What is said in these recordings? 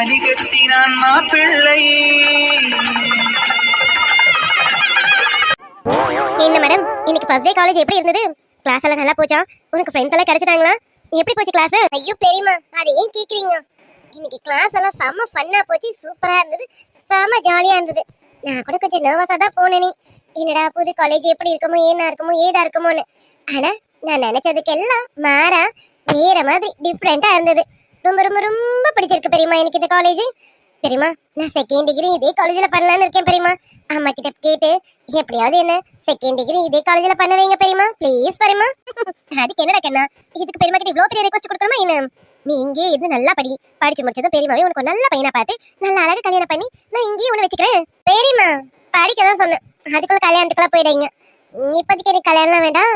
தாலி கட்டினான் மாப்பிள்ளை என்ன மேடம் இன்னைக்கு ஃபர்ஸ்ட் டே காலேஜ் எப்படி இருந்தது? கிளாஸ் எல்லாம் நல்லா போச்சா? உனக்கு ஃப்ரெண்ட்ஸ் எல்லாம் கிடைச்சிட்டாங்களா? எப்படி போச்சு கிளாஸ் ஐயோ பெரியமா அது ஏன் கேக்குறீங்க. இன்னைக்கு கிளாஸ் எல்லாம் செம்ம ஃபன்னா போச்சு சூப்பரா இருந்தது செம்ம ஜாலியா இருந்தது. நான் கூட கொஞ்சம் நர்வஸா தான் போனேனே. என்னடா புது காலேஜ் எப்படி இருக்குமோ ஏனா இருக்குமோ ஏதா இருக்குமோன்னு. ஆனா நான் நினைச்சதுக்கெல்லாம் மாறா வேற மாதிரி டிஃப்ரெண்டா இருந்தது. ரொம்ப ரொம்ப ரொம்ப பிடிச்சிருக்கு பெரியமா எனக்கு இந்த காலேஜ் பெரியமா நான் செகண்ட் டிகிரி இதே காலேஜில் பண்ணலான்னு இருக்கேன் பெரியமா அம்மா கிட்ட கேட்டு எப்படியாவது என்ன செகண்ட் டிகிரி இதே காலேஜில் பண்ண வைங்க பெரியமா ப்ளீஸ் பெரியமா அதுக்கு என்னடா கண்ணா? இதுக்கு பெரியமா கிட்ட இவ்வளோ பெரிய ரெக்வஸ்ட் கொடுக்கணுமா என்ன? நீ இங்கேயே இருந்து நல்லா படி படிச்சு முடிச்சதும் பெரியமாவே உனக்கு நல்ல பையனை பார்த்து நல்ல அழகு கல்யாணம் பண்ணி நான் இங்கேயே உன்னை வச்சுக்கிறேன். பெரியமா படிக்க தான் சொன்னேன். அதுக்குள்ள கல்யாணத்துக்குலாம் போயிடுங்க இப்போதைக்கு எனக்கு கல்யாணம்லாம் வேண்டாம்.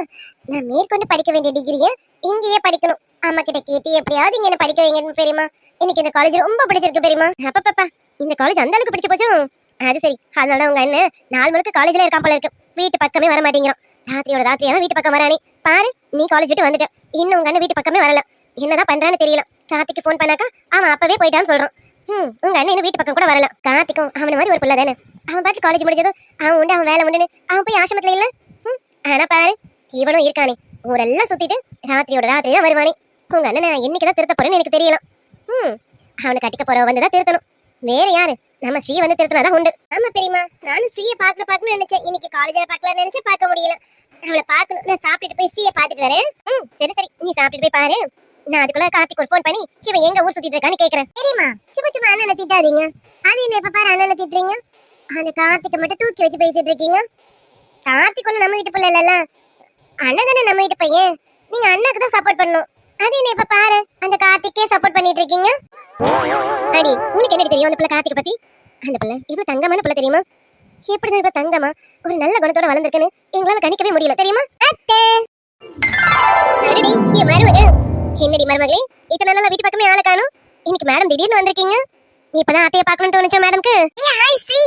நான் மேற்கொண்டு படிக்க வேண்டிய டிகிரியை இங்கேயே படிக்கணும். அம்மா கிட்ட கேட்டு எப்படியாவது இங்க என்ன படிக்க வைங்கன்னு பெரியமா எனக்கு இந்த காலேஜ் ரொம்ப பிடிச்சிருக்கு பெரியமா அப்பப்பா இந்த காலேஜ் அந்த அளவுக்கு பிடிச்சு போச்சும் அது சரி அதனால உங்க அண்ணன் நாலு மணிக்கு காலேஜ்ல இருக்கான் போல இருக்கு. வீட்டு பக்கமே வர மாட்டேங்கிறான். ராத்திரியோட ராத்திரியா வீட்டு பக்கம் வரானே. பாரு நீ காலேஜ் விட்டு வந்துட்ட. இன்னும் உங்க அண்ணன் வீட்டு பக்கமே வரல. என்னதான் பண்றான்னு தெரியல. கார்த்திக்கு ஃபோன் பண்ணாக்கா அவன் அப்பவே போயிட்டான்னு சொல்றான். ம் உங்க அண்ணன் இன்னும் வீட்டு பக்கம் கூட வரல. கார்த்திக்கும் அவன மாதிரி ஒரு பிள்ளை தானே. அவன் பாட்டு காலேஜ் முடிஞ்சதும் அவன் உண்டு அவன் வேலை உண்டுன்னு அவன் போய் ஆசிரமத்துல இல்ல? ம் ஆனா பாரு இவனும் இருக்கானே. ஊரெல்லாம் சுத்திட்டு ராத்திரியோட ராத்திரி தான் வருவானே. உங்க அண்ணனை நான் என்னைக்கு தான் திருத்த போறேன்னு எனக்கு தெரியல. ம் அவனை கட்டிக்க போறவ வந்து தான் திருத்தணும். வேற யாரு? நம்ம ஸ்ரீ வந்து திருத்தினாதான் உண்டு. ஆமா பெரியமா நானும் ஸ்ரீயை பார்க்கணும் பார்க்கணும்னு நினைச்சேன். இன்னைக்கு காலேஜ்ல பார்க்கலாம்னு நினைச்சேன் பார்க்க முடியல. அவளை பார்க்கணும். நான் சாப்பிட்டுட்டு போய் ஸ்ரீயை பார்த்துட்டு வரேன். ம் சரி சரி. நீ சாப்பிட்டுட்டு போய் பாரு. நான் அதுக்குள்ள கார்த்திக் ஒரு ஃபோன் பண்ணி இவன் எங்க ஊர் சுத்திட்டு இருக்கான்னு கேக்குறேன். சரிம்மா சும்மா சும்மா அண்ணனை திட்டாதீங்க. அது என்ன எப்ப பாரு அண்ணனை திட்டுறீங்க. அந்த கார்த்திகை மட்டும் தூக்கி வச்சு பேசிட்டு இருக்கீங்க. கார்த்திக் ஒண்ணு நம்ம வீட்டு பிள்ளை இல்லல்ல அண்ணன் தானே நம்ம வீட்டு பையன். நீங்க அண்ணாக்கு தான் சப்போர்ட் பண்ணணும். அது என்ன இப்ப பாரு? அந்த கார்த்திக்கே சப்போர்ட் பண்ணிட்டு இருக்கீங்க? அடி உனக்கு என்ன தெரியும் அந்த பிள்ளை கார்த்திகை பத்தி? அந்த பிள்ளை இவ்வளவு தங்கமான பிள்ளை தெரியுமா? எப்படிதான் இப்ப தங்கமா? ஒரு நல்ல குணத்தோட வளர்ந்துருக்குன்னு எங்களால கணிக்கவே முடியல தெரியுமா? அத்தே! மருமக! என்னடி மருமகளே இத்தனை நாளா வீட்டு பக்கமே ஆளை காணும். இன்னைக்கு மேடம் திடீர்னு வந்திருக்கீங்க. இப்பதான் அத்தைய பாக்கணும்னு தோணுச்சா மேடம்க்கு ஹாய் ஸ்ரீ.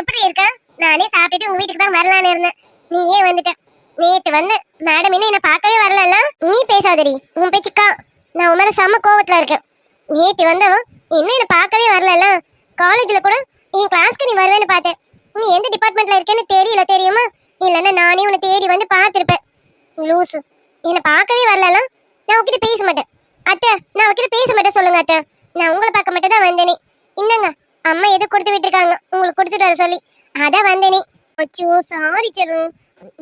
எப்படி இருக்க? நானே சாப்பிட்டுட்டு உங்க வீட்டுக்கு தான் வரலான்னு இருந்தேன். நீ ஏன் வந்துட்ட. நேத்து வந்து மேடம் என்ன என்ன பார்க்கவே வரலல்ல? நீ பேசாதடி. உன் பேச்சுக்கா நான் உன் மேல செம்ம கோவத்துல இருக்கேன். நேத்து வந்தவன் என்ன என்ன பார்க்கவே வரலல்ல? காலேஜ்ல கூட என் கிளாஸ்க்கு நீ வருவேன்னு பார்த்தேன். நீ எந்த டிபார்ட்மெண்ட்ல இருக்கேன்னு தெரியல தெரியுமா? இல்லைன்னா நானே உன்னை தேடி வந்து பார்த்துருப்பேன். லூசு. என்னை பார்க்கவே வரலல்ல? நான் உங்ககிட்ட பேச மாட்டேன். அத்தை நான் உங்ககிட்ட பேச மாட்டேன் சொல்லுங்க அத்தை. நான் உங்களை பார்க்க மட்டும் தான் வந்தேனே. இந்தங்க அம்மா எது கொடுத்து விட்டுருக்காங்க? உங்களுக்கு கொடுத்துட்டு வர சொல்லி. அதான் வந்தேனே. அச்சோ சாரி செல்லும்.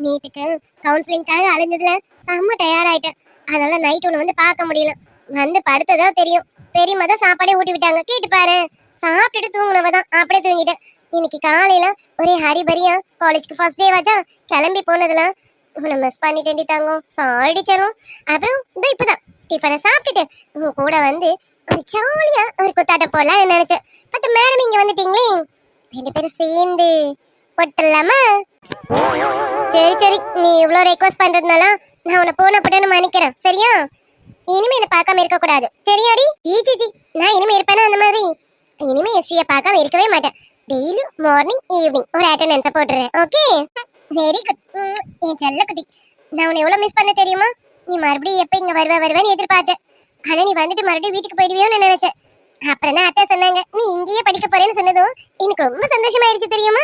நீட்டுக்கு கவுன்சிலிங்காக அலைஞ்சதுல செம்ம தயாராயிட்டேன். அதனால நைட் ஒன்று வந்து பார்க்க முடியல. வந்து படுத்ததா தெரியும். பெரியம்மா தான் சாப்பாடே ஊட்டி விட்டாங்க. கேட்டு பாரு. சாப்பிட்டுட்டு தூங்கினவ தான் அப்படியே தூங்கிட்டேன். இன்னைக்கு காலையில ஒரே ஹரிபரியா காலேஜ்க்கு ஃபர்ஸ்ட் டே வாச்சா கிளம்பி போனதுல உன்னை மிஸ் பண்ணிட்டேன்டி தாங்கும். சாரி அப்புறம் இதோ இப்பதான். டிஃபனை சாப்பிட்டுட்டு உங்க கூட வந்து ஒரு ஜாலியா ஒரு குத்தாட்ட போடலாம்னு நினைச்சேன். பட் மேடம் இங்க வந்துட்டீங்களே. ரெண்டு பேரும் சேர்ந்து போட்டுடலாமா சரி சரி. நீ இவ்வளோ ரெக்வஸ்ட் பண்றதுனால நான் உன்னை போன போட்டேன்னு மன்னிக்கிறேன். சரியா? இனிமே என்ன பார்க்காம இருக்கக்கூடாது. சரியாடி? ஜி ஜி ஜி நான் இனிமே இருப்பேனா அந்த மாதிரி? இனிமே என் ஸ்ரீயை பார்க்காம இருக்கவே மாட்டேன். டெய்லி மார்னிங் ஈவினிங் ஒரு அட்டண்டன்ஸை போட்டுறேன். ஓகே? வெரி குட் என் செல்ல குட்டி. நான் உன்னை எவ்வளோ மிஸ் பண்ண தெரியுமா? நீ மறுபடியும் எப்போ இங்கே வருவ வருவேன்னு எதிர்பார்த்தேன். ஆனால் நீ வந்துட்டு மறுபடியும் வீட்டுக்கு போயிடுவியோன்னு நினைச்சேன். அப்புறம் தான் அத்தை சொன்னாங்க? நீ இங்கேயே படிக்க போறேன்னு சொன்னதும் எனக்கு ரொம்ப சந்தோஷமாயிருச்சு தெரியுமா?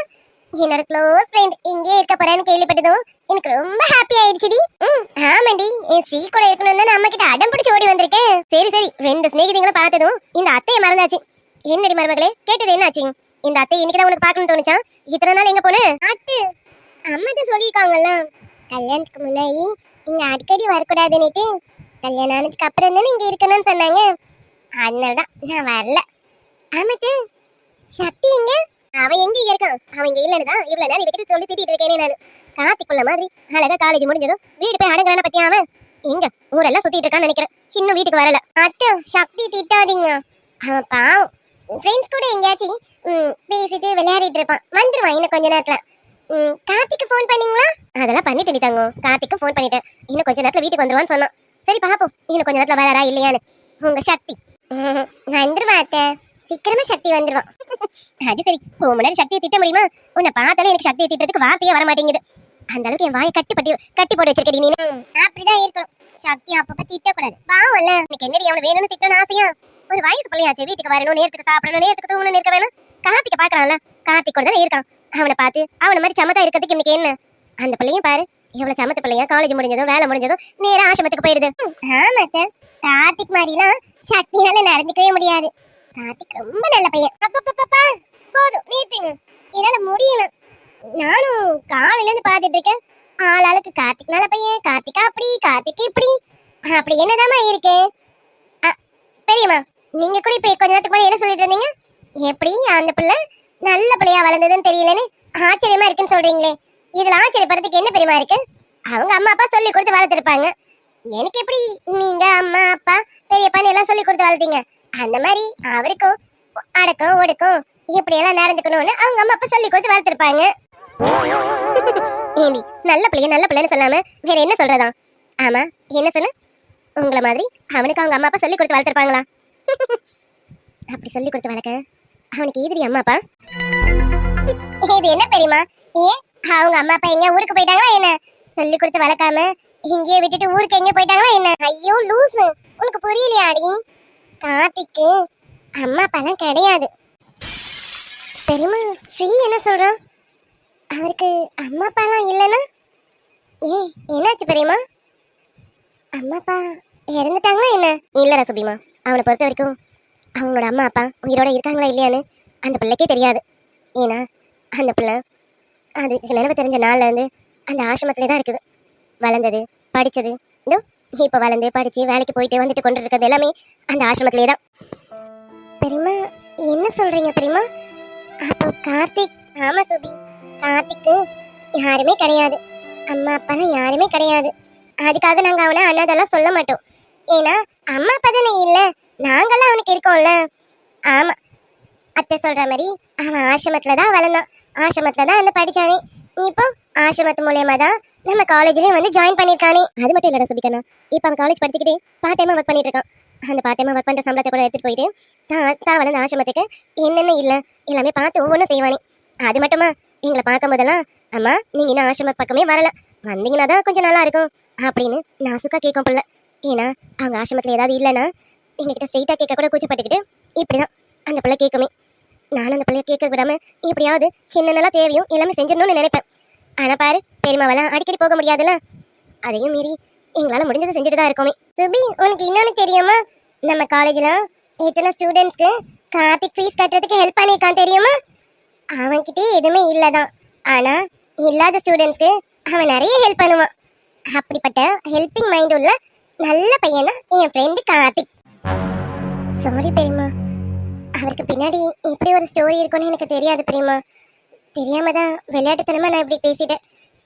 என்னோட க்ளோஸ் ஃப்ரெண்ட் இங்கே இருக்க போறேன்னு கேள்விப்பட்டதும் எனக்கு ரொம்ப ஹாப்பி ஆயிடுச்சுடி. ம் ஆமாண்டி. என் ஸ்ரீ கூட இருக்கணும்னு நம்ம கிட்ட அடம் பிடிச்சி ஓடி வந்திருக்கேன். சரி சரி. ரெண்டு சிநேகிதிகளை பார்த்ததும் இந்த அத்தையை மறந்தாச்சு. என்னடி மருமகளே கேட்டது என்னாச்சு? இந்த அத்தை இன்னைக்கு தான் உனக்கு பார்க்கணும்னு தோணுச்சா? இத்தனை நாள் எங்க போனேன் அத்து அம்மா தான் சொல்லியிருக்காங்கல்ல. கல்யாணத்துக்கு முன்னாடி இங்க அடிக்கடி வரக்கூடாதுன்னுட்டு கல்யாணம் ஆனதுக்கு அப்புறம் தானே இங்க இருக்கணும்னு சொன்னாங்க. அதனால தான் நான் வரல. ஆமாத்து சக்தி எங்க? அவன் எங்க இங்க இருக்கான்? அவன் இங்க இல்லன்னு தான் இவ்வளவு நேரம் இவகிட்ட சொல்லி திட்டிட்டு இருக்கேனே நான். காத்திக்குள்ள மாதிரி அழகா காலேஜ் முடிஞ்சதும் வீடு போய் அடங்குறான பத்தி அவன்? எங்க? ஊரெல்லாம் சுத்திட்டு இருக்கான்னு நினைக்கிறேன். இன்னும் வீட்டுக்கு வரல. அத்தை சக்தி திட்டாதீங்க. அவன் பாவம். ஃப்ரெண்ட்ஸ் கூட எங்கேயாச்சும் பேசிட்டு விளையாடிட்டு இருப்பான். வந்துருவான் இன்னும் கொஞ்ச நேரத்துல. கார்த்திக்கு ஃபோன் பண்ணீங்களா? அதெல்லாம் பண்ணிட்டு தாங்க கார்த்திக்கு ஃபோன் பண்ணிட்டேன். இன்னும் கொஞ்ச நேரத்துல வீட்டுக்கு வந்துருவான்னு சொன்னான். சரி பாப்போம். இன்னும் கொஞ்ச நேரத்துல வராரா இல்லையான்னு. உங்க சக்தி. ம், வந்துருவா அத்தை. சீக்கிரமா சக்தி வந்துருவான் அது சரி உன் முன்னாடி சக்தியை திட்ட முடியுமா? உன்னை பார்த்தாலே எனக்கு சக்தியை திட்டத்துக்கு வார்த்தையே வர மாட்டேங்குது. அந்த அளவுக்கு என் வாயை கட்டி பட்டி கட்டி போட்டு வச்சிருக்கடி நீ அப்படிதான் இருக்கணும். சக்தி அப்பப்ப திட்டக்கூடாது. பாவம்ல எனக்கு என்னடி அவனை வேணும்னு திட்டணும் ஆசையா? ஒரு வயசு பிள்ளையாச்சு வீட்டுக்கு வரணும் நேரத்துக்கு சாப்பிடணும் நேரத்துக்கு தூங்கணும் இருக்க வேணும். கார்த்திக்க பாக்குறான்ல கார்த்திக் கூட தானே இருக்கான். அவனை பார்த்து அவனை மாதிரி சமத்தா இருக்கிறதுக்கு இன்னைக்கு என்ன? அந்த பிள்ளையும் பாரு எவ்வளவு சமத்து பிள்ளையா? காலேஜ் முடிஞ்சதும் வேலை முடிஞ்சதும் நேரா ஆசிரமத்துக்கு போயிடுது. ஆமா சார். கார்த்திக் மாதிரிலாம் சக்தியால நடந்துக்கவே முடியாது. கார்த்திக் ரொம்ப நல்ல பையன். அப்பப்பப்பா போதும் நிறுத்துங்க என்னால முடியல. நானும் காலையில இருந்து பாத்துட்டு இருக்கேன். ஆளாளுக்கு கார்த்திக் நல்ல பையன். கார்த்திகா அப்படி கார்த்திக் இப்படி. அப்படி என்னதாம்மா இருக்கு? அ, பெரியம்மா நீங்க கூட இப்ப கொஞ்ச நேரத்துக்கு முன்னாடி என்ன சொல்லிட்டு இருந்தீங்க? எப்படி அந்த பிள்ளை நல்ல பிள்ளையா வளர்ந்ததுன்னு தெரியலன்னு ஆச்சரியமா இருக்குன்னு சொல்றீங்களே. இதுல ஆச்சரியப்படுறதுக்கு என்ன பெரியமா இருக்கு? அவங்க அம்மா அப்பா சொல்லி கொடுத்து வளர்த்துருப்பாங்க. எனக்கு எப்படி நீங்க அம்மா அப்பா பெரியப்பான்னு எல்லாம் சொல்லி கொடுத்து வளர்த்தீங்க? அந்த மாதிரி அவருக்கும் அடக்கம் ஒடுக்கம் இப்படி எல்லாம் நடந்துக்கணும்னு அவங்க அம்மா அப்பா சொல்லி கொடுத்து வளர்த்துருப்பாங்க. ஏண்டி நல்ல பிள்ளைய நல்ல பிள்ளைன்னு சொல்லாம வேற என்ன சொல்றதா? ஆமா என்ன சொன்ன? உங்களை மாதிரி அவனுக்கு அவங்க அம்மா அப்பா சொல்லி கொடுத்து வளர்த்துருப்பாங்களா? அப்படி சொல்லி கொடுத்து வளர்க்க அவனுக்கு எதிரி அம்மா அப்பா? இது என்ன பெரியமா ஏன் அவங்க அம்மா அப்பா எங்க ஊருக்கு போயிட்டாங்களா என்ன? சொல்லி கொடுத்து வளர்க்காம இங்கேயே விட்டுட்டு ஊருக்கு எங்க போயிட்டாங்களா என்ன? ஐயோ லூசு. உனக்கு புரியலையாடி? கார்த்திக்கு அம்மா அப்பாலாம் கிடையாது. பெரியமா ஸ்ரீ என்ன சொல்கிறான் அவருக்கு அம்மா அப்பாலாம் இல்லைன்னா? ஏ என்னாச்சு பெரியம்மா? அம்மா அப்பா இறந்துட்டாங்களா என்ன? இல்லைடா சுபிமா அவனை பொறுத்த வரைக்கும் அவங்களோட அம்மா அப்பா உயிரோட இருக்காங்களா இல்லையான்னு அந்த பிள்ளைக்கே தெரியாது. ஏன்னா அந்த பிள்ளை அதுக்கு நினைவு தெரிஞ்ச நாள்லேருந்து அந்த ஆசிரமத்திலே தான் இருக்குது. வளர்ந்தது படித்தது இதோ இப்போ வளர்ந்து படித்து வேலைக்கு போயிட்டு வந்துட்டு கொண்டு இருக்கிறது எல்லாமே அந்த ஆசிரமத்திலே தான். பெரியம்மா என்ன சொல்றீங்க பெரியமா அப்போ கார்த்திக் ஆமா சுபி. கார்த்திக்கு யாருமே கிடையாது. அம்மா அப்பாலாம் யாருமே கிடையாது. அதுக்காக நாங்கள் அவனை அண்ணாதெல்லாம் சொல்ல மாட்டோம். ஏன்னா அம்மா அப்பா தானே இல்லை. நாங்களாம் அவனுக்கு இருக்கோம்ல. ஆமா. அத்தை சொல்கிற மாதிரி அவன் ஆசிரமத்தில் தான் வளர்ந்தான். ஆசிரமத்தில் தான் வந்து படித்தானே இப்போ ஆசிரமத்து மூலியமா தான் நம்ம காலேஜ்லயும் வந்து ஜாயின் பண்ணிருக்கானே. அது மட்டும் இல்லடா சுபிக்கண்ணா இப்போ அவன் காலேஜ் படிச்சுக்கிட்டு பார்ட் டைமா ஒர்க் பண்ணிட்டு இருக்கான். அந்த பார்ட் டைமா ஒர்க் பண்ற சம்பளத்தை கூட எடுத்துட்டு போயிட்டு தான் தான் வளர்ந்த ஆசிரமத்துக்கு என்னென்ன இல்ல எல்லாமே பார்த்து ஒவ்வொன்றும் செய்வானே. அது மட்டுமா? எங்களை பார்க்கும் போதெல்லாம் அம்மா நீங்க இன்னும் ஆசிரம பக்கமே வரல. வந்தீங்கன்னா தான் கொஞ்சம் நல்லா இருக்கும் அப்படின்னு நாசுக்கா கேட்கும் பிள்ளை ஏன்னா அவங்க ஆசிரமத்துல ஏதாவது இல்லைன்னா எங்ககிட்ட ஸ்ட்ரெயிட்டா கேட்க கூட கூச்சப்பட்டுக்கிட்டு இப்படிதான் அந்த பிள்ளை கேட்குமே. நானும் அந்த பிள்ளைய கேட்க விடாம எப்படியாவது என்னென்னலாம் தேவையோ எல்லாமே செஞ்சிடணும்னு நினைப்பேன். ஆனா பாரு பெரியமாவெல்லாம் அடிக்கடி போக முடியாதுல்ல? அதையும் மீறி எங்களால முடிஞ்சதை செஞ்சுட்டு தான் இருக்கோமே. சுபி உனக்கு இன்னொன்னு தெரியுமா? நம்ம காலேஜ்ல எத்தனை ஸ்டூடெண்ட்ஸ்க்கு கார்த்திக் ஃபீஸ் கட்டுறதுக்கு ஹெல்ப் பண்ணியிருக்கான் தெரியுமா? அவன்கிட்டே எதுவுமே இல்லதான். ஆனா இல்லாத ஸ்டூடெண்ட்ஸ்க்கு அவன் நிறைய ஹெல்ப் பண்ணுவான். அப்படிப்பட்ட ஹெல்பிங் மைண்ட் உள்ள நல்ல பையனா என் ஃப்ரெண்டு கார்த்திக். சாரி பெரியம்மா. அவருக்கு பின்னாடி இப்படி ஒரு ஸ்டோரி இருக்கும்னு எனக்கு தெரியாது பிரியமா தெரியாம தான் விளையாட்டுத்தனமா நான் இப்படி பேசிட்டேன்.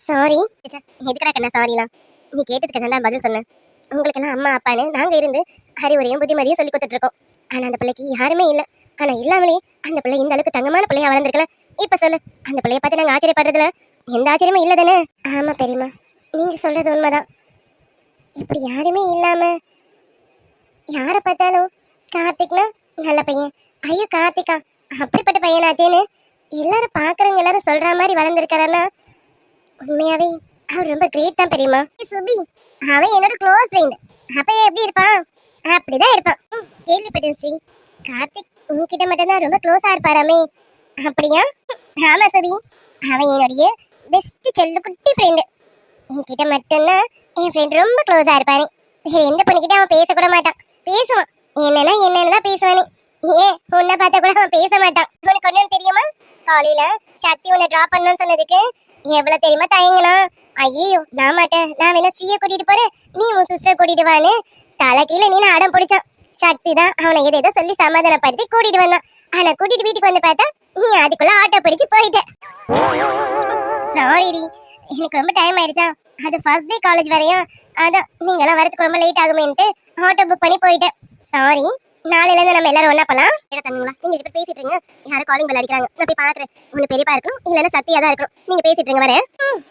சாரி எதுக்கடா கண்ணா சாரிலாம் நீ கேட்டதுக்கு தான் பதில் சொன்னேன். உங்களுக்கெல்லாம் அம்மா அப்பான்னு நாங்க இருந்து அறிவுரையும் புத்திமதியும் சொல்லி கொடுத்துட்டு இருக்கோம் ஆனா அந்த பிள்ளைக்கு யாருமே இல்ல. ஆனா இல்லாமலே அந்த பிள்ளை இந்த அளவுக்கு தங்கமான பிள்ளையா வளர்ந்துருக்கல. இப்ப சொல்லு அந்த பிள்ளைய பார்த்து நாங்க ஆச்சரியப்படுறதுல எந்த ஆச்சரியமும் இல்ல தானே? ஆமா பெரியம்மா. நீங்க சொல்றது உண்மைதான். இப்படி யாருமே இல்லாம யார பார்த்தாலும் கார்த்திக்னா நல்ல பையன். ஐயோ கார்த்திகா அப்படிப்பட்ட பையனாச்சேன்னு எல்லாரும் பாக்குறவங்க எல்லாரும் சொல்ற மாதிரி வளர்ந்துருக்காருன்னா உண்மையாவே அவர் ரொம்ப கிரேட் தான் பெரியம்மா. சுபி அவன் என்னோட க்ளோஸ் ஃப்ரெண்ட் அப்ப எப்படி இருப்பான்? அப்படிதான் இருப்பான். கேள்விப்பட்டேன் ஸ்ரீ கார்த்திக் உங்ககிட்ட மட்டும்தான் ரொம்ப க்ளோஸா இருப்பாராமே. அப்படியா? ஆமா சுபி. அவன் என்னுடைய பெஸ்ட் செல்ல குட்டி ஃப்ரெண்டு என்கிட்ட மட்டும்தான் என் ஃப்ரெண்ட் ரொம்ப க்ளோஸா இருப்பாரு. எந்த பொண்ணுக்கிட்ட அவன் பேசக்கூட மாட்டான். பேசுவான். என்னன்னா என்னன்னு தான் பேசுவானே. ஏன் உன்னை பார்த்தா கூட அவன் பேச மாட்டான். உனக்கு ஒண்ணு தெரியுமா? காலையில சக்தி உன்னை ட்ராப் பண்ணணும்னு சொன்னதுக்கு எவ்வளவு தெரியுமா தயங்கினா? ஐயோ நான் மாட்டேன். நான் வேணா ஸ்ரீய கூட்டிட்டு போறேன். நீ உன் சிஸ்டர் கூட்டிட்டு வான்னு தலை கீழே நீ அடம் பிடிச்சான். சக்தி தான் அவனை எதை ஏதோ சொல்லி சமாதானப்படுத்தி கூட்டிட்டு வந்தான். ஆனா கூட்டிட்டு வீட்டுக்கு வந்து பார்த்தா நீ அதுக்குள்ள ஆட்டோ பிடிச்சு போயிட்ட. சாரிடி எனக்கு ரொம்ப டைம் ஆயிடுச்சா. அது ஃபர்ஸ்ட் டே காலேஜ் வரையும் அதான் நீங்களாம் வரதுக்கு ரொம்ப லேட் ஆகுமேன்ட்டு ஆட்டோ புக் பண்ணி போயிட்டேன். சாரி நாளையில இருந்து நம்ம எல்லாரும் ஒண்ணா போலாம் ஏடா தண்ணிங்களா நீங்க இப்ப பேசிட்டு இருங்க. யாரும் காலிங் பெல் அடிக்கிறாங்க. நான் போய் பாக்குறேன் உங்களுக்கு பெரியப்பா இருக்கணும் இல்லைன்னா சத்தியா தான் இருக்கணும் நீங்க பேசிட்டு இருங்க வரேன்.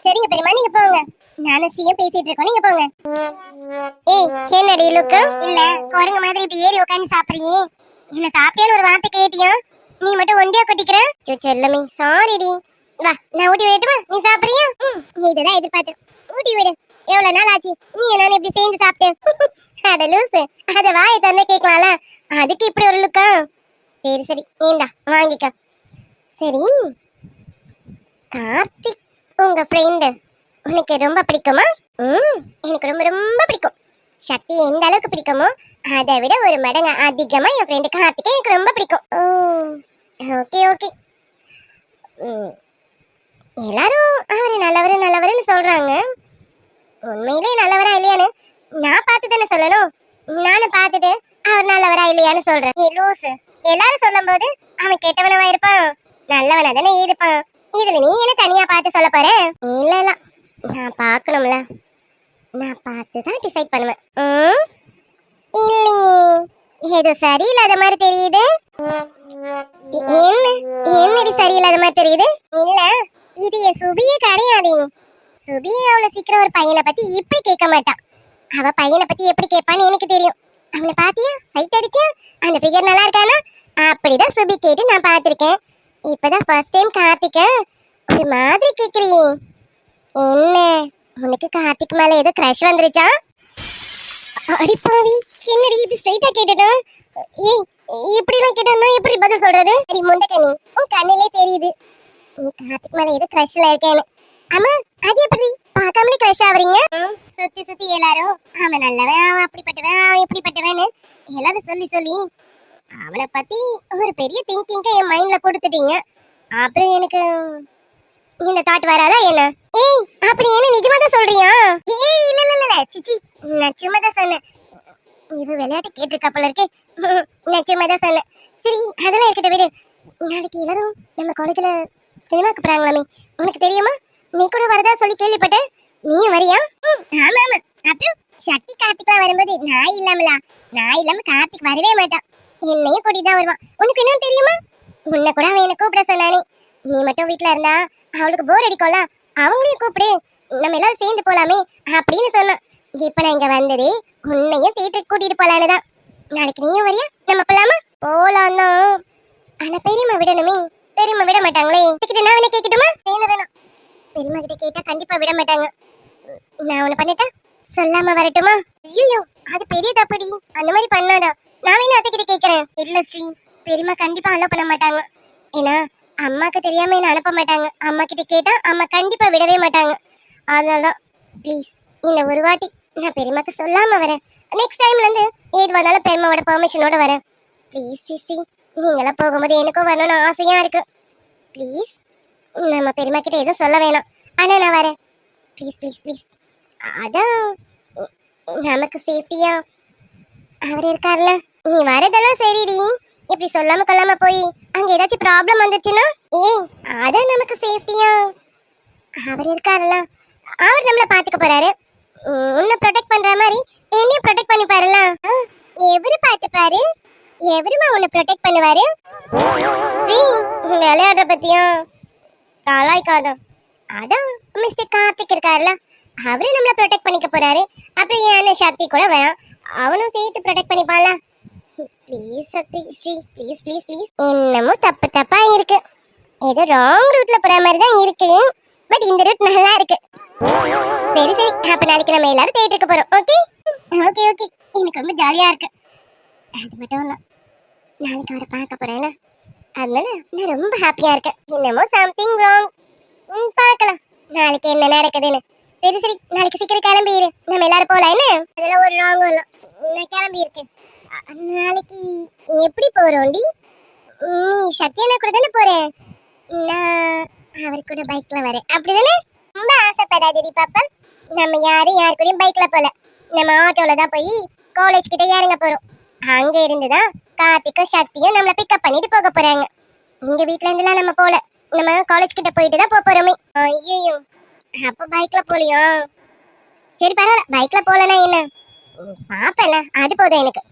சரிங்க பெரியமா நீங்க போங்க. நானும் ஸ்ரீயும் பேசிட்டு இருக்கோம் நீங்க போங்க. ஏய் என்னடி லுக்கு இல்ல குரங்கு மாதிரி இப்படி ஏறி உட்காந்து சாப்பிடுறீங்க என்ன சாப்பிட்டேன்னு ஒரு வார்த்தை கேட்டியா? நீ மட்டும் ஒண்டியா கொட்டிக்கிற? சோ செல்லமே சாரிடி வா நான் ஊட்டி விடட்டுமா நீ சாப்பிடுறியா? நீ இதுதான் எதிர்பார்த்து ஊட்டி விடு எவ்வளவு நாள் ஆச்சு? நீ என்ன இப்படி சேர்ந்து சாப்பிட்டேன் அட லூசு அத வாய தந்து கேட்கலாம்ல? அதுக்கு இப்படி ஒரு லுக்கா சரி சரி ஏண்டா வாங்கிக்க. சரி. கார்த்திக் உங்க ஃப்ரெண்டு உனக்கு ரொம்ப பிடிக்குமா? ம் எனக்கு ரொம்ப ரொம்ப பிடிக்கும். சக்தி எந்த அளவுக்கு பிடிக்குமோ அதை விட ஒரு மடங்கு அதிகமா என் ஃப்ரெண்டு கார்த்திகை எனக்கு ரொம்ப பிடிக்கும். Okay okay. எல்லாரும் அவர் நல்லவர் நல்லவர்னு சொல்றாங்க. உண்மையிலே நல்லவரா இல்லையான்னு நான் பார்த்து தானே சொல்லணும். நானும் பார்த்துட்டு அவர் நல்லவரா இல்லையான்னு சொல்றேன். லூசு. எல்லாரும் சொல்லும்போது அவன் கெட்டவனவா இருப்பான். நல்லவனா தானே இருப்பான். இதுல நீ என்ன தனியா பார்த்து சொல்ல போற? இல்ல இல்ல. நான் பார்க்கணும்ல. நான் பார்த்து தான் டிசைட் பண்ணுவேன் இல்லையே. ஏதோ சரியில்லாத மாதிரி தெரியுது. என்ன? என்னடி சரியில்லாத மாதிரி தெரியுது? இல்ல இது என் சுபியே கிடையாது. சுபி அவ்வளவு சீக்கிரம் ஒரு பையனை பத்தி இப்படி கேட்க மாட்டான் அவ பையனை பத்தி எப்படி கேட்பான்னு எனக்கு தெரியும். அவனை பாத்தியா? சைட் அடிச்சியா அந்த ஃபிகர் நல்லா இருக்கானா? அப்படிதான் சுபி கேட்டு நான் பார்த்துருக்கேன். இப்பதான் ஃபர்ஸ்ட் டைம் கார்த்திக்க ஒரு மாதிரி கேட்குறீ என்ன? உனக்கு கார்த்திக் மேல ஏதோ கிரஷ் வந்துருச்சா? அடி என்னடி இப்படி ஸ்ட்ரைட்டா கேட்டுட்டா? ஏய் இப்படிலாம் கேட்டா எப்படி பதில் சொல்றது? அடி முண்டக்கண்ணி உன் கண்ணிலே தெரியுது. நீ கார்த்திக் மேல ஏதோ கிரஷ்ல இருக்கேன்னு. ஆமா அது எப்படி? பார்க்காமலே கிரஷ் ஆவறீங்க சுத்தி சுத்தி எல்லாரும் அவன் நல்லவன் அவன் அப்படிப்பட்டவன் அவன் எல்லாரும் சொல்லி சொல்லி அவனை பத்தி ஒரு பெரிய திங்கிங்க என் மைண்ட்ல கொடுத்துட்டீங்க. அப்புறம் எனக்கு இந்த தாட் வராதா என்ன? ஏய் அப்படி என்ன நிஜமா தான் சொல்றியா? ஏய் இல்ல இல்ல இல்ல சிச்சி நான் சும்மா தான் சொன்னேன். இது விளையாட்டு கேட்டிருக்கா போல இருக்கே. நான் சும்மா தான் சொன்னேன். சரி அதெல்லாம் இருக்கட்டும் விடு. நாளைக்கு எல்லாரும் நம்ம காலேஜ்ல சினிமாக்கு போறாங்களாமே. உனக்கு தெரியுமா? நீ கூட வரதா சொல்லி கேள்விப்பட்டேன். நீயும் வரியா? ஆமா ஆமா அப்புறம் சக்தி கார்த்திக்லாம் வரும்போது நான் இல்லாமலா? நான் இல்லாம கார்த்திக் வரவே மாட்டான் என்னையும் கூட்டிட்டு தான் வருவான். உனக்கு என்ன தெரியுமா? உன்னை கூட அவன் என்ன கூப்பிட சொன்னானே. நீ மட்டும் வீட்டுல இருந்தா அவளுக்கு போர் அடிக்கும்ல. அவங்களையும் கூப்பிடு. நம்ம எல்லாரும் சேர்ந்து போலாமே அப்படின்னு சொன்னான். இப்ப நான் இங்க வந்ததே உன்னையும் தேட்டருக்கு கூட்டிட்டு போலான்னு தான். நாளைக்கு நீயும் வரியா? நம்ம போலாமா? போலாம் தான். ஆனா பெரியம்மா விடணுமே. பெரியம்மா விட மாட்டாங்களே. கிட்ட நான் வேணா கேட்கட்டுமா? வேணும் வேணும். பெரியம்மா கிட்ட கேட்டா கண்டிப்பா விட மாட்டாங்க. நான் ஒண்ணு பண்ணிட்டா சொல்லாம வரட்டுமா? ஐயோ அது பெரிய தப்படி அந்த மாதிரி பண்ணாதா. நான் வேணும் அத்தை கிட்ட கேக்குறேன். இல்ல ஸ்ரீ. பெரியம்மா கண்டிப்பா அலோ பண்ண மாட்டாங்க. ஏன்னா அம்மாக்கு தெரியாம என்ன அனுப்ப மாட்டாங்க. அம்மா கிட்ட கேட்டா அம்மா கண்டிப்பா விடவே மாட்டாங்க. அதனாலதான் ப்ளீஸ் இந்த ஒரு வாட்டி நான் பெரியம்மாக்கு சொல்லாம வரேன். நெக்ஸ்ட் டைம்ல இருந்து ஏது வந்தாலும் பெரியம்மாவோட பெர்மிஷனோட வரேன். ப்ளீஸ் ஸ்ரீ ஸ்ரீ. நீங்களாம் போகும்போது எனக்கும் வரணும்னு ஆசையா இருக்கு. ப்ளீஸ் நம்ம பெரியம்மா கிட்ட எதுவும் சொல்ல வேணாம். ஆனா நான் வரேன். ப்ளீஸ் ப்ளீஸ் ப்ளீஸ் அதான் நமக்கு சேஃப்டியா அவர் இருக்கார்ல. நீ வரதெல்லாம் சரிடி. இப்படி சொல்லாம கொள்ளாம போய் அங்க ஏதாச்சும் ப்ராப்ளம் வந்துச்சுன்னா? ஏய் அதான் நமக்கு சேஃப்டியா அவர் இருக்காருல்ல அவர் நம்மள பாத்துக்க போறாரு. உன்னை ப்ரொடெக்ட் பண்ற மாதிரி என்னையும் ப்ரொடெக்ட் பண்ணி பாருல. எவரு பாத்துப்பாரு எவருமா உன்னை ப்ரொடெக்ட் பண்ணுவாரு? விளையாடுற பத்தியும் கலாய்க்காத அதான் மிஸ்டர் கார்த்திக் இருக்காருல்ல அவரே நம்மள ப்ரொடெக்ட் பண்ணிக்க போறாரு. அப்புறம் ஏன் சக்தி கூட வரான் அவனும் சேர்த்து protect பண்ணிப்பான்ல. Please Sakthi Sri please please please என்னமோ தப்பு தப்பா இருக்கு. ஏதோ ராங் ரூட்ல போற மாதிரி தான் இருக்கு. பட் இந்த ரூட் நல்லா இருக்கு. சரி சரி. அப்ப நாளைக்கு நம்ம எல்லாரும் தேட்டருக்கு போறோம். ஓகே ஓகே ஓகே எனக்கு ரொம்ப ஜாலியா இருக்கு. அது மட்டும் நாளைக்கு அவரை பார்க்க போறேன்னா அதனால நான் ரொம்ப ஹாப்பியா இருக்கேன். என்னமோ சம்திங் ராங் ம் பார்க்கலாம். நாளைக்கு என்ன நடக்குதுன்னு. சரி சரி. நாளைக்கு சீக்கிரம் கிளம்பிடு நம்ம எல்லாரும் போகலாம் என்ன? அதெல்லாம் ஒரு ராங் இல்லை நான் கிளம்பி இருக்கேன். நாளைக்கு எப்படி போகிறோண்டி நீ சத்யானா கூட தானே போகிறேன் நான் அவர் கூட பைக்கில் வரேன். அப்படிதானே? ரொம்ப ஆசைப்படாதடி பாப்பா. நம்ம யாரும் யார் கூடயும் பைக்கில் போகல நம்ம ஆட்டோவில் தான் போய் காலேஜ் கிட்ட இறங்க போகிறோம் அங்க இருந்துதான் கார்த்திக்கும் சக்தியும் நம்மள பிக்கப் பண்ணிட்டு போக போறாங்க. இங்க வீட்ல இருந்துலாம் நம்ம போல. நம்ம காலேஜ் கிட்ட போயிட்டு தான் போக போறோமே. ஐயோ அப்ப பைக்ல போலியா? சரி பரவாயில்ல. பைக்ல போலனா என்ன? ம், அது போதும் எனக்கு.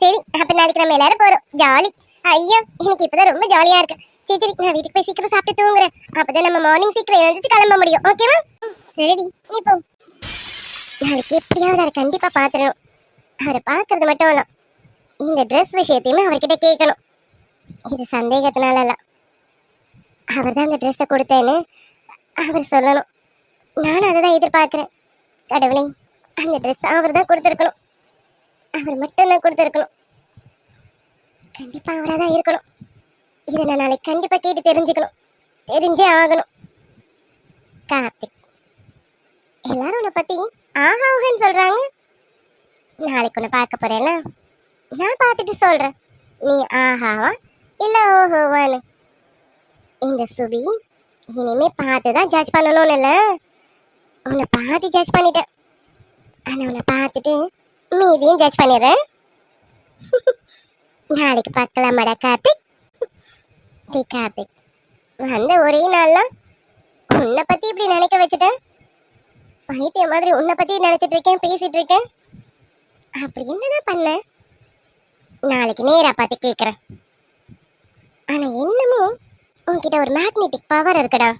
சரி அப்ப நாளைக்கு நம்ம எல்லாரும் போறோம். ஜாலி. ஐயா எனக்கு இப்பதான் ரொம்ப ஜாலியா இருக்கு. சரி சரி நான் வீட்டுக்கு போய் சீக்கிரம் சாப்பிட்டு தூங்குறேன். அப்பதான் நம்ம மார்னிங் சீக்கிரம் எழுந்துச்சு கிளம்ப முடியும். ஓகேவா சரிடி நீ போ. நாளைக்கு எப்படியாவது அதை கண்டிப்பா பாத்துறோம் அவரை பாக்குறது மட்டும் இல்லை. இந்த ட்ரெஸ் விஷயத்தையுமே அவர்கிட்ட கேட்கணும். இது சந்தேகத்தினால அவர் தான் அந்த ட்ரெஸ்ஸை கொடுத்தேன்னு அவர் சொல்லணும். நானும் அதை தான் எதிர்பார்க்குறேன். கடவுளே அந்த ட்ரெஸ் அவர் தான் கொடுத்துருக்கணும். அவர் மட்டும்தான் கொடுத்துருக்கணும். கண்டிப்பா அவராக தான் இருக்கணும். இதை நான் நாளைக்கு கண்டிப்பா கேட்டு தெரிஞ்சுக்கணும். தெரிஞ்சே ஆகணும். கார்த்திக் எல்லாரும் உன்னை பத்தி ஆஹா ஊஹன்னு சொல்றாங்க. நாளைக்கு உன்னை பார்க்க போறேன்ல நான் பார்த்துட்டு சொல்கிறேன் நீ ஆஹாவா இல்லை ஓஹோவான்னு இந்த சுபி இனிமே பார்த்து தான் ஜட்ஜ் பண்ணணும்னு இல்லை உன்னை பார்த்து ஜட்ஜ் பண்ணிட்டேன் ஆனால் உன்னை பார்த்துட்டு மீதியும் ஜட்ஜ் பண்ணிடுறேன் நாளைக்கு பார்க்கலாமாடா கார்த்திக் டே கார்த்திக் வந்த ஒரே நாளில் உன்னை பற்றி இப்படி நினைக்க வச்சுட்டேன் பைத்திய மாதிரி உன்னை பற்றி நினச்சிட்ருக்கேன் இருக்கேன் பேசிட்டு இருக்கேன் அப்படி என்னதான் பண்ண நாளைக்கு நேராக பார்த்து கேட்குறேன் ஆனால் என்னமோ உன்கிட்ட ஒரு மேக்னெட்டிக் பவர் இருக்குடா.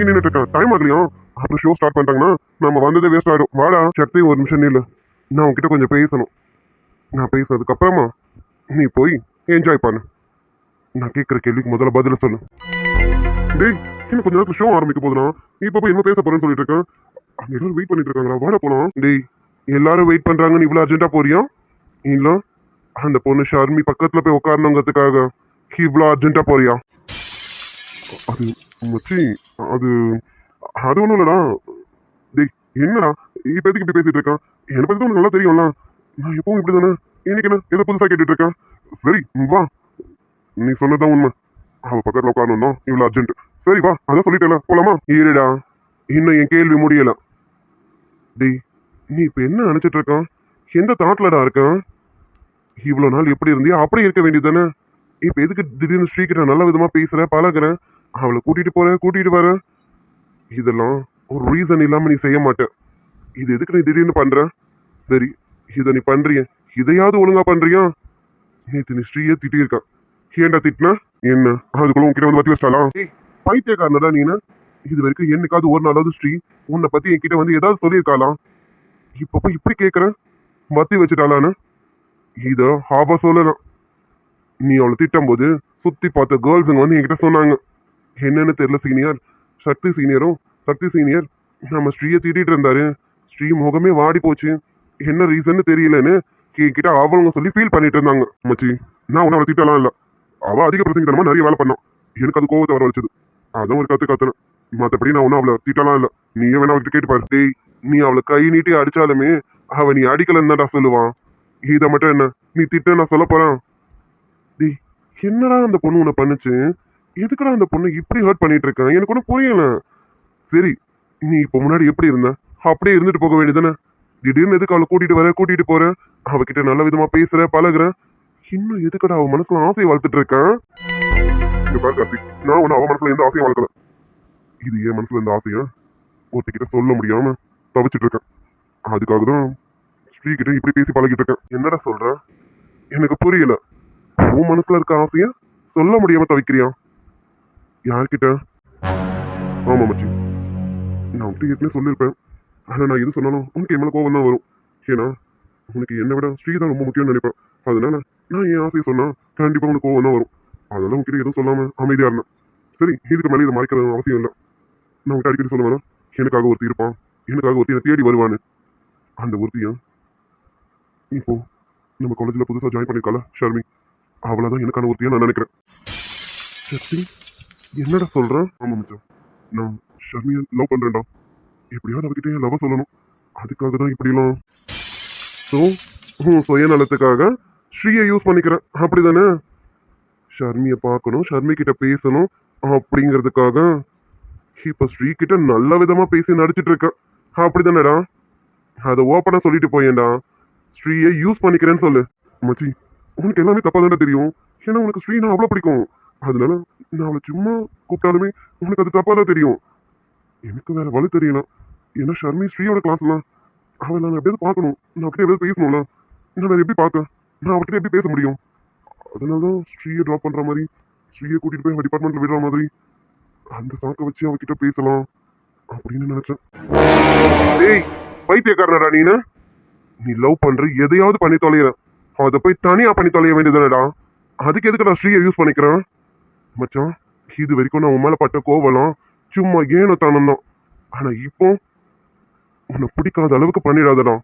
வாடா நின்றுட்டு இருக்கேன் டைம் ஆகலையா? அப்புறம் ஷோ ஸ்டார்ட் பண்ணிட்டாங்கன்னா நம்ம வந்ததே வேஸ்ட் ஆகிடும் வாடா சக்தி ஒரு நிமிஷம் நில்லு. நான் உன்கிட்ட கொஞ்சம் பேசணும். நான் பேசுனதுக்கப்புறமா நீ போய் என்ஜாய் பண்ணு. நான் கேட்குற கேள்விக்கு முதல்ல பதில சொல்லு. டேய் இன்னும் கொஞ்ச நேரத்தில் ஷோ ஆரம்பிக்க போதுனா இப்போ போய் என்ன பேச போறேன்னு சொல்லிட்டு இருக்கேன் அங்க எல்லாரும் வெயிட் பண்ணிட்டு இருக்காங்களா? வாட போலாம். டேய் எல்லாரும் வெயிட் பண்றாங்கன்னு இவ்வளோ அர்ஜென்ட்டா போறியா? இல்லை அந்த பொண்ணு ஷர்மி பக்கத்தில் போய் உட்காரணுங்கிறதுக்காக இவ்வளோ அர்ஜென்ட்டா போறியா? அது மச்சி அது அது ஒன்றும் இல்லடா. டேய் என்னடா? இப்போ எதுக்கு இப்படி பேசிட்டு இருக்கான் என்னை பற்றி தான் உனக்கு நல்லா தெரியும்ல? நான் எப்பவும் இப்படி தானே இன்னைக்கு என்ன? எதை புதுசாக கேட்டுட்டு இருக்கேன் சரி வா. நீ சொன்னதான் உண்மை. அவள் பக்கத்தில் உட்காரணும் இவ்வளோ அர்ஜென்ட் சரி வா. அதான் சொல்லிட்டேல போலாமா? ஏறிடா இன்னும் என் கேள்வி முடியலை. டேய் நீ இப்போ என்ன நினச்சிட்டு இருக்கான் எந்த தாட்லடா இருக்கான் இவ்வளோ நாள் எப்படி இருந்தியா அப்படியே இருக்க வேண்டியது தானே இப்போ எதுக்கு திடீர்னு ஸ்ரீகிட்ட நல்ல விதமாக பேசுகிறேன் பழகுறேன் அவளை கூட்டிட்டு போற கூட்டிட்டு வர இதெல்லாம் ஒரு ரீசன் இல்லாம நீ செய்ய மாட்ட. இது எதுக்கு நீ திடீர்னு பண்ற? சரி இதை நீ பண்றிய. இதையாவது ஒழுங்கா பண்றியா? நேத்து நீ ஸ்ரீயே திட்டியிருக்கா. ஏன்டா திட்டினா? என்ன? அதுக்குள்ள உன்கிட்ட வந்து பத்தி வச்சிட்டாலா ஏய். பைத்தியக்காரனடா நீனு. இது வரைக்கும் என்னைக்காவது ஒரு நாளாவது ஸ்ரீ உன்னை பத்தி என்கிட்ட வந்து ஏதாவது சொல்லியிருக்காளா? இப்ப போய் இப்படி கேக்குற? மத்தி வச்சுட்டாளான்னு? இத அவ சொல்லலாம் நீ அவளை திட்டும்போது சுத்தி பார்த்த கேர்ள்ஸுங்க வந்து என்கிட்ட சொன்னாங்க. என்னன்னு தெரில சீனியர். சக்தி சீனியரும் சக்தி சீனியர் நம்ம ஸ்ரீயை திட்டிகிட்டு இருந்தாரு. ஸ்ரீ முகமே வாடி போச்சு. என்ன ரீசன்னு தெரியலன்னு கிட்ட அவங்க சொல்லி ஃபீல் பண்ணிட்டு இருந்தாங்க. மச்சி நான் உன்னை அவளை திட்டலாம் இல்லை. அவள் அதிக பிரசங்கத்தனமா நிறைய வேலை பண்ணான் எனக்கு அது கோவத்தை வர வச்சது. அதான் ஒரு கற்று கத்துனேன். மற்றபடி நான் ஒன்றும் அவளை திட்டலாம் இல்லை. நீயே வேணா அவகிட்ட கேட்டு பாரு. டேய் நீ அவளை கை நீட்டி அடித்தாலுமே அவன் நீ அடிக்கலன்னு தான்டா சொல்லுவான் இதை மட்டும் என்ன? நீ திட்ட நான் சொல்ல போகிறான் டேய் என்னடா அந்த பொண்ணு உன்னை பண்ணுச்சு? எதுக்குடா அந்த பொண்ணு இப்படி ஹர்ட் பண்ணிட்டு இருக்கான் எனக்கு ஒன்றும் புரியல. சரி நீ இப்போ முன்னாடி எப்படி இருந்த? அப்படியே இருந்துட்டு போக வேண்டியதானே திடீர்னு எதுக்கு அவளை கூட்டிட்டு வர கூட்டிட்டு போற? அவகிட்ட நல்ல விதமா பேசுற பழகுற. இன்னும் எதுக்கடா அவன் மனசுல ஆசையை வளர்த்துட்டு இருக்கான் நான் ஒன்னும் அவன் மனசுல எந்த ஆசையும் வளர்க்கல. இது என் மனசுல இந்த ஆசையா? ஒருத்தக்கிட்ட சொல்ல முடியாம தவிச்சிட்டு இருக்கேன் அதுக்காக தான் ஸ்ரீகிட்ட இப்படி பேசி பழகிட்டு இருக்கேன் என்னடா சொல்ற? எனக்கு புரியல. உன் மனசுல இருக்க ஆசைய சொல்ல முடியாம தவிக்கிறியா? யார்கிட்ட? ஆமா மச்சி. நான் உன்கிட்ட ஏற்கனவே சொல்லியிருப்பேன். ஆனால் நான் எது சொன்னாலும் உனக்கு என் மேலே கோவம் தான் வரும். ஏன்னா உனக்கு என்னை விட ஸ்ரீ தான் ரொம்ப முக்கியம்னு நினைப்பேன். அதனால நான் என் ஆசையை சொன்னால் கண்டிப்பாக உனக்கு கோவம் தான் வரும். அதனால உங்ககிட்ட எதுவும் சொல்லாமல் அமைதியாக இருந்தேன். சரி இதுக்கு மேலே இதை மறைக்கிறது அவசியம் இல்லை. நான் உங்கள்கிட்ட அடிக்கடி சொல்லுவேன் எனக்காக ஒருத்தி இருப்பான் எனக்காக ஒருத்தி என்னை தேடி வருவான்னு. அந்த ஒருத்தியா? இப்போ நம்ம காலேஜில் புதுசாக ஜாயின் பண்ணிருக்கால ஷர்மி அவ்வளோதான் எனக்கான ஒருத்தியாக நான் நினைக்கிறேன். சரி என்னடா சொல்ற? ஆமா மச்சான் நான் ஷர்மியை லவ் பண்றேன்டா. எப்படியாவது அவகிட்ட என் லவ் சொல்லணும். அதுக்காக தான் இப்படிலாம். ஸோ உன் சுயநலத்துக்காக ஸ்ரீயை யூஸ் பண்ணிக்கிறேன். அப்படிதானே? ஷர்மியை பார்க்கணும் ஷர்மி கிட்ட பேசணும் அப்படிங்கிறதுக்காக இப்போ ஸ்ரீ கிட்ட நல்ல விதமா பேசி நடிச்சிட்டு இருக்கேன் அப்படிதானேடா? அதை ஓப்பனாக சொல்லிட்டு போயேன்டா. ஸ்ரீயை யூஸ் பண்ணிக்கிறேன்னு சொல்லு. மச்சி உனக்கு எல்லாமே தப்பா தானே தெரியும். ஏன்னா உனக்கு ஸ்ரீனா அவ்வளோ பிடிக்கும். அதனால நான் அவளை சும்மா கூப்பிட்டாலுமே உனக்கு அது தப்பாக தான் தெரியும். எனக்கு வேற வலு தெரியல. ஏன்னா ஷர்மி ஸ்ரீயோட கிளாஸ்லாம் அவளை நான் எப்படியாவது பார்க்கணும். நான் அப்படியே எப்படியாவது பேசணும்ல. நான் வேறு எப்படி பார்க்க? நான் அவர்கிட்ட எப்படி பேச முடியும்? அதனால தான் ஸ்ரீயை ட்ராப் பண்ணுற மாதிரி ஸ்ரீயை கூட்டிகிட்டு போய் அவன் விடுற மாதிரி அந்த சாக்கை வச்சு அவகிட்ட பேசலாம் அப்படின்னு நினச்சேன். டேய் பைத்தியக்காரனடா நீனு. நீ லவ் பண்ணுற எதையாவது பண்ணி தொலைற அதை போய் தனியாக பண்ணி தொலைய வேண்டியதுனடா அதுக்கு எதுக்கு நான் ஸ்ரீயை யூஸ் பண்ணிக்கிறேன்? மச்சான் இது வரைக்கும் நான் உன் மேல பட்ட கோவலம் சும்மா ஏனோ தானம் தான் ஆனா இப்போ உன்னை பிடிக்காத அளவுக்கு பண்ணிடாதடா.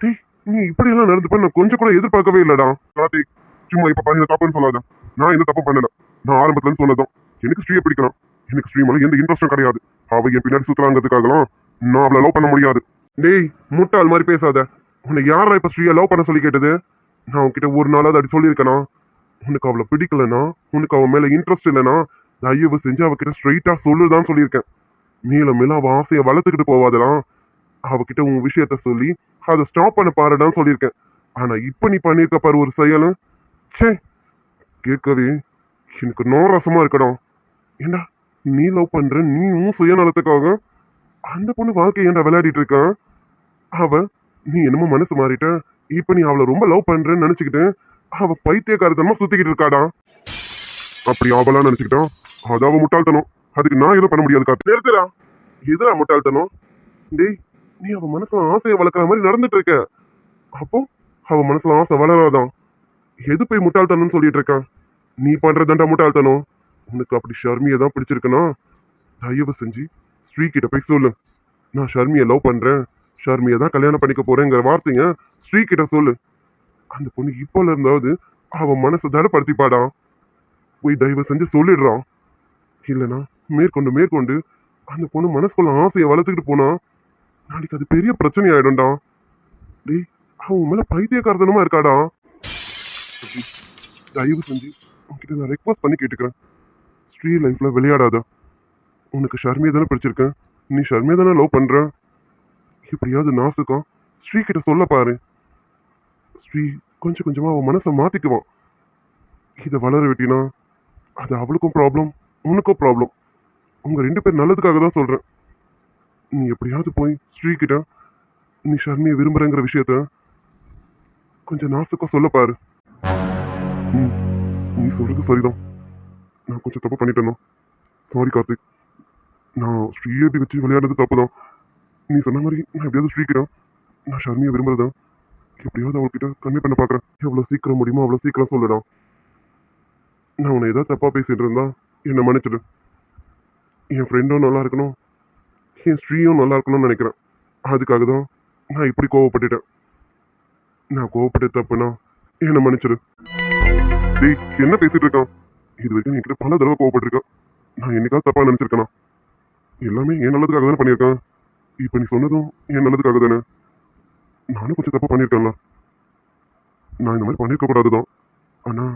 டேய் நீ இப்படி எல்லாம் நடந்துப்ப நான் கொஞ்சம் கூட எதிர்பார்க்கவே இல்லடா. கார்த்திக் சும்மா இப்ப பண்ண தப்புன்னு சொல்லாத. நான் எந்த தப்பு பண்ணல. நான் ஆரம்பத்துல சொன்னதும் எனக்கு ஸ்ரீயை பிடிக்கலாம். எனக்கு ஸ்ரீ மேல எந்த இன்ட்ரெஸ்டும் கிடையாது. அவ என் பின்னாடி சுத்துறாங்கிறதுக்காகலாம் நான் அவளை லவ் பண்ண முடியாது. டேய் முட்டாள் மாதிரி பேசாத. உன்னை யாரா இப்ப ஸ்ரீயை லவ் பண்ண சொல்லி கேட்டது? நான் உன்கிட்ட ஒரு நாளாவது அப்படி சொல்லியிருக்கேனா? உனக்கு அவளை பிடிக்கலனா உனக்கு அவன் மேல இன்ட்ரெஸ்ட் இல்லைனா தயவு செஞ்சு அவகிட்ட ஸ்ட்ரைட்டா சொல்லுதான் சொல்லியிருக்கேன். மேலும் மேல அவ ஆசையை வளர்த்துக்கிட்டு போவாதலாம். அவகிட்ட உன் விஷயத்த சொல்லி அதை ஸ்டாப் பண்ண பாருடான்னு சொல்லியிருக்கேன். ஆனா இப்ப நீ பண்ணியிருக்க பாரு ஒரு செயல். ச்சே கேட்கவே எனக்கு நோரசமா இருக்கணும் ஏண்டா நீ லவ் பண்ற நீயும் சுயநலத்துக்காக அந்த பொண்ணு வாழ்க்கை ஏன்டா விளையாடிட்டு இருக்கான் அவ நீ என்னமோ மனசு மாறிட்ட. இப்ப நீ அவளை ரொம்ப லவ் பண்றேன்னு நினைச்சுக்கிட்டு அவ பைத்தியக்காரத்தனமா சுத்திக்கிட்டு இருக்காடா. அப்படி அவளா நினைச்சுக்கிட்டான் அது அவ முட்டாள்தனம். அதுக்கு நான் எதுவும் பண்ண முடியாது காத்து நிறுத்துடா. எதுடா முட்டாள்தனம்? டேய் நீ அவ மனசுல ஆசையை வளர்க்குற மாதிரி நடந்துட்டு இருக்க. அப்போ அவ மனசுல ஆசை வளராதான். எது போய் முட்டாள்தனம்னு சொல்லிட்டு இருக்கான் நீ பண்றதாண்டா முட்டாள்தனம். உனக்கு அப்படி ஷர்மியை தான் பிடிச்சிருக்குன்னா தயவு செஞ்சு ஸ்ரீ கிட்ட போய் சொல்லு. நான் ஷர்மியை லவ் பண்றேன். ஷர்மியை தான் கல்யாணம் பண்ணிக்க போறேங்கிற வார்த்தைங்க ஸ்ரீ கிட்ட சொல்லு. அந்த பொண்ணு இப்போல இருந்தாவது அவன் மனசை தடப்படுத்திப்பாடா போய் தயவு செஞ்சு சொல்லிடுறான். இல்லைனா மேற்கொண்டு மேற்கொண்டு அந்த பொண்ணு மனசுக்குள்ள ஆசையை வளர்த்துக்கிட்டு போனா நாளைக்கு அது பெரிய பிரச்சனை ஆயிடும்டா டேய் அவன் மேல பைத்தியக்காரத்தனமா இருக்காடா. தயவு செஞ்சு உன்கிட்ட நான் ரெக்வஸ்ட் பண்ணி கேட்டுக்கிறேன். ஸ்ரீ லைஃப்ல விளையாடாத. உனக்கு ஷர்மியை தானே பிடிச்சிருக்கேன். நீ ஷர்மியை தானே லவ் பண்ற. எப்படியாவது நாசுக்கம். ஸ்ரீ கிட்ட சொல்ல பாரு. ஸ்ரீ கொஞ்சம் கொஞ்சமாக அவன் மனசை மாற்றிக்குவான் இதை வளர விட்டினா அது அவளுக்கும் ப்ராப்ளம் உனக்கும் ப்ராப்ளம் உங்கள் ரெண்டு பேர் நல்லதுக்காக தான் சொல்கிறேன் நீ எப்படியாவது போய் ஸ்ரீகிட்ட நீ ஷர்மியை விரும்புகிறேங்கிற விஷயத்த கொஞ்சம் நாசுக்கும் சொல்ல பாரு. ம், நீ சொல்கிறது சரிதான். நான் கொஞ்சம் தப்பு பண்ணிட்டேன் சாரி கார்த்திக். நான் ஸ்ரீயை வச்சு விளையாடுறது தப்பு தான் நீ சொன்ன மாதிரி நான் எப்படியாவது ஸ்ரீக்கிட்டேன் நான் ஷர்மியை விரும்புகிறதான் எப்படியாவது அவள்கிட்ட கம்மி பண்ண பார்க்குறேன். எவ்வளோ சீக்கிரம் முடியுமோ அவ்வளோ சீக்கிரம் சொல்லுடா. நான் உன்னை ஏதாவது தப்பாக பேசிகிட்டு இருந்தா என்னை மன்னிச்சிடு. என் ஃப்ரெண்டும் நல்லா இருக்கணும். என் ஸ்ரீயும் நல்லா இருக்கணும்னு நினைக்கிறேன். அதுக்காக தான் நான் இப்படி கோவப்பட்டுட்டேன். நான் கோவப்பட்ட தப்புனா என்னை மன்னிச்சிடு. டேய் என்ன பேசிகிட்டு இருக்கான்? இது வரைக்கும் என்கிட்ட பல தடவை கோவப்பட்டிருக்கேன் நான் என்னைக்காவது தப்பாக நினச்சிருக்கேனா? எல்லாமே என் நல்லதுக்காக தானே பண்ணியிருக்கேன். இப்போ நீ சொன்னதும் என் நல்லதுக்காக தானே? நானும் கொஞ்சம் தப்பு பண்ணியிருக்கேன்ல நான் இந்த மாதிரி பண்ணியிருக்க கூடாது தான் ஆனால்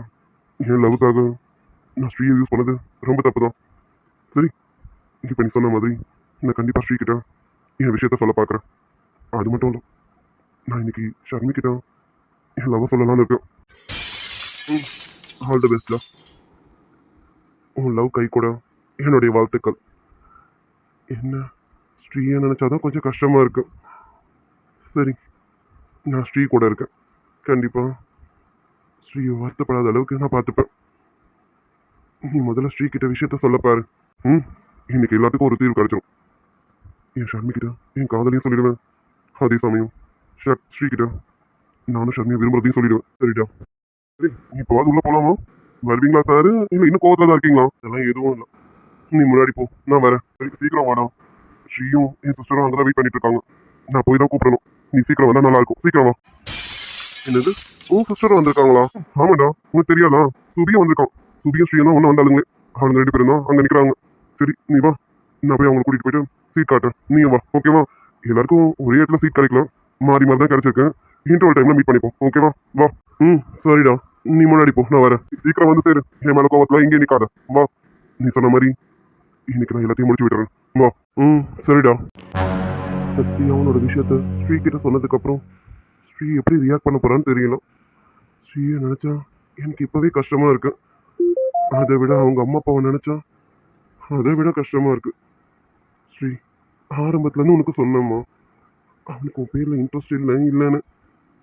என் லவ்வுக்காக நான் ஸ்ரீயை யூஸ் பண்ணது ரொம்ப தப்பு தான் சரி இப்போ நீ சொன்ன மாதிரி நான் கண்டிப்பாக ஸ்ரீ கிட்ட என் விஷயத்த சொல்ல பார்க்குறேன் அது மட்டும் இல்லை நான் இன்னைக்கு ஷர்மிக்கிட்ட என் லவ் சொல்லலாம்னு இருக்கேன். ம் ஆல் தி பெஸ்ட்ல உன் லவ் கை கூட என்னுடைய வாழ்த்துக்கள். என்ன ஸ்ரீயை நினச்சாதான் கொஞ்சம் கஷ்டமாக இருக்கு. சரி நான் ஸ்ரீ கூட இருக்கேன். கண்டிப்பாக ஸ்ரீயை வருத்தப்படாத அளவுக்கு நான் பார்த்துப்பேன். நீ முதல்ல ஸ்ரீ கிட்ட விஷயத்த சொல்லப்பாரு ம் இன்னைக்கு எல்லாத்துக்கும் ஒரு தீர்வு கிடைச்சிடும் என் ஷர்மிக்கிட்ட என் காதலையும் சொல்லிடுவேன். அதே சமயம் ஷர் ஸ்ரீ கிட்ட நானும் ஷர்மியை விரும்புறதையும் சொல்லிடுவேன். சரிடா. சரி இப்போ உள்ளே போகலாமா வருவீங்களா சார் இல்லை இன்னும் கோவத்தில் தான் இருக்கீங்களா? அதெல்லாம் எதுவும் இல்லை. நீ முன்னாடி போ. நான் வரேன். சரி சீக்கிரம் வாடா. ஸ்ரீயும் என் சிஸ்டரும் அங்கதான் வெயிட் பண்ணிட்டு இருக்காங்க. நான் போய் தான் கூப்பிடணும். நீ சீக்கிரம் வந்தா நல்லா இருக்கும் சீக்கிரமா என்னது? உன் சிஸ்டர் வந்திருக்காங்களா? ஆமாடா. உனக்கு தெரியாதா? சுபியும் வந்திருக்கான். சுபியும் ஸ்ரீயும் தான் ஒன்று வந்தாளுங்களே. அவங்க ரெண்டு பேரும் தான் அங்கே நிற்கிறாங்க சரி நீ வா. நான் போய் அவங்களை கூட்டிகிட்டு போயிட்டு சீட் காட்டுறேன். நீங்க வா. ஓகேவா எல்லாருக்கும் ஒரே இடத்துல சீட் கிடைக்கலாம் மாறி மாறி தான் கிடைச்சிருக்கு. இன்டர்வல் டைமில் மீட் பண்ணிப்போம். ஓகேவா வா? ம் சரிடா. நீ முன்னாடி போ. நான் வரேன். சீக்கிரம் வந்து சேரு. என் மேலே கோவத்தில் இங்கே நிற்காத வா. நீ சொன்ன மாதிரி இன்னைக்கு நான் எல்லாத்தையும் முடிச்சு விட்டுறேன். வா. ம் சரிடா. சக்தி அவனோட விஷயத்த ஸ்ரீ கிட்ட சொன்னதுக்கப்புறம் ஸ்ரீ எப்படி ரியாக்ட் பண்ண போறான்னு தெரியல. ஸ்ரீயை நினைச்சா எனக்கு இப்பவே கஷ்டமா இருக்கு. அதை விட அவங்க அம்மா அப்பாவை நினைச்சா அதை விட கஷ்டமா இருக்கு. ஸ்ரீ ஆரம்பத்துல இருந்து உனக்கு சொன்னேம்மா. அவனுக்கு உன் பேர்ல இன்ட்ரெஸ்ட் இல்லை இல்லைன்னு.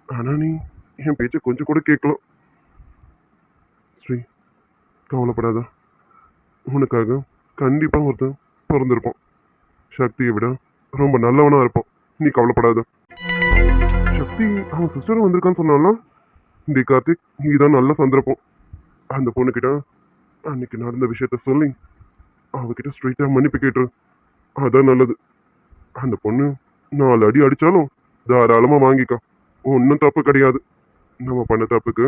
ஆனா நீ என் பேச்சை கொஞ்சம் கூட கேட்கலாம். ஸ்ரீ கவலைப்படாத. உனக்காக கண்டிப்பாக ஒருத்தன் பிறந்திருப்பான். சக்தியை விட ரொம்ப நல்லவனா இருப்பான் நீ கவலைப்படாத. சக்தி அவன் சிஸ்டரும் வந்திருக்கான்னு சொன்னாலும் இந்த கார்த்திக் இதுதான் நல்ல சந்தர்ப்பம். அந்த பொண்ணுக்கிட்ட அன்னைக்கு நடந்த விஷயத்த சொல்லி அவகிட்ட ஸ்ட்ரைட்டாக மன்னிப்பு கேட்டுரு. அதான் நல்லது. அந்த பொண்ணு நாலு அடி அடித்தாலும் தாராளமாக வாங்கிக்கோ. ஒன்றும் தப்பு கிடையாது. நம்ம பண்ண தப்புக்கு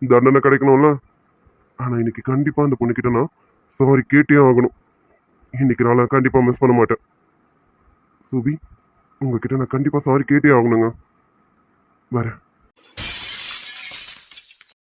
தண்டனை கிடைக்கணும்ல. ஆனால் இன்னைக்கு கண்டிப்பாக அந்த பொண்ணுக்கிட்ட நான் சாரி கேட்டே ஆகணும். இன்னைக்கு நான் கண்டிப்பாக மிஸ் பண்ண மாட்டேன். சுபி உங்ககிட்ட நான் கண்டிப்பாக சாரி கேட்டே ஆகணுங்க. வரேன்.